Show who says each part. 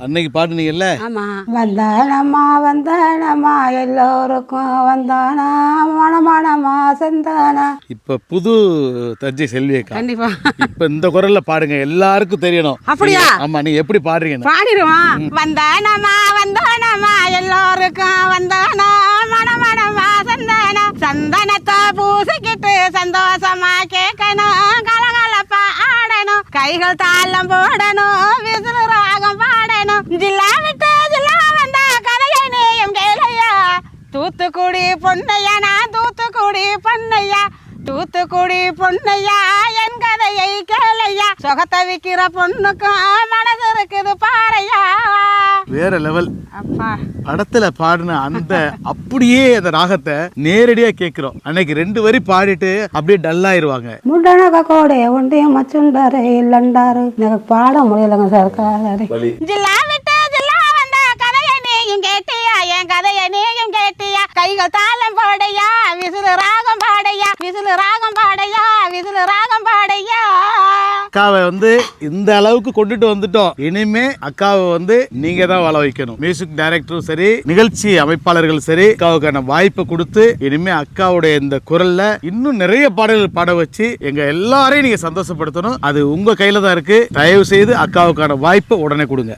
Speaker 1: அன்னைக்கு பாடுனீங்கல்ல
Speaker 2: ஆமா.
Speaker 3: வந்தானம்மா வந்தானம்மா எல்லோருக்கும் வந்தானா மணமணமா செந்தானா.
Speaker 1: இப்ப புது தஞ்சை செல்வியக்கா.
Speaker 2: கண்டிப்பா.
Speaker 1: இப்ப இந்த குரல்ல பாடுங்க எல்லாருக்கும் தெரியணும்.
Speaker 2: அப்படியா?
Speaker 1: ஆமா நீங்க எப்படி பாடுறீங்க
Speaker 2: பாடிடுவான் வந்தானமா வந்தானமா எல்லோருக்கும் வந்தானா மணமணமா சந்தானா. சந்தனத்தை பூசிக்கிட்டு சந்தோஷமா கேட்கணும் கலகலப்பா ஆடணும். கைகள் தாளம் போடணும் விசிறு ராகம் பாடணும் ஜில்லா விட்டு ஜில்லா வந்த கதையை நீயும் கேளையா தூத்துக்குடி பொன்னையா நான் தூத்துக்குடி பொன்னையா. தூத்துக்குடி பொன்னையா என் கதையை கேளையா. சொகத்தை விக்கிற பொண்ணுக்கும் மனசு இருக்குது பாறையா.
Speaker 1: வேற லெவல்
Speaker 2: அப்பா.
Speaker 1: படத்துல பாடின அந்த அப்படியே அந்த ராகத்தை நேரடியா கேக்குறோம். அன்னைக்கு ரெண்டு வரி பாடிட்டு அப்படியே டல் ஆயிருவாங்க.
Speaker 3: முண்டனக கோடை உண்டே மச்சுண்டரை இல்லண்டாரு எனக்கு பாட முடியலங்க சார் காலரி
Speaker 2: ஜில்லா விட்டு ஜில்லா வந்த கதையை நீயும் கேட்டியா என் கதையை நீயும் கேட்டியா கைகள் தாளம் போடையா விசிறு ராகம் பாடையா ராகம் பாடையா விசிறு ராகம் பாடையா.
Speaker 1: அக்காவை வந்து இந்த அளவுக்கு கொண்டுட்டு வந்துட்டோம். இனிமே அக்காவை வந்து நீங்க தான் வள வைக்கணும். மியூசிக் டைரக்டரும் சரி நிகழ்ச்சி அமைப்பாளர்கள் சரி அக்காவுக்கான வாய்ப்பை கொடுத்து இனிமே அக்காவுடைய இந்த குரல்ல இன்னும் நிறைய பாடல்கள் பாட வச்சு எங்க எல்லாரையும் நீங்க சந்தோஷப்படுத்தணும். அது உங்க கையில தான் இருக்கு. தயவு செய்து அக்காவுக்கான வாய்ப்பை உடனே கொடுங்க.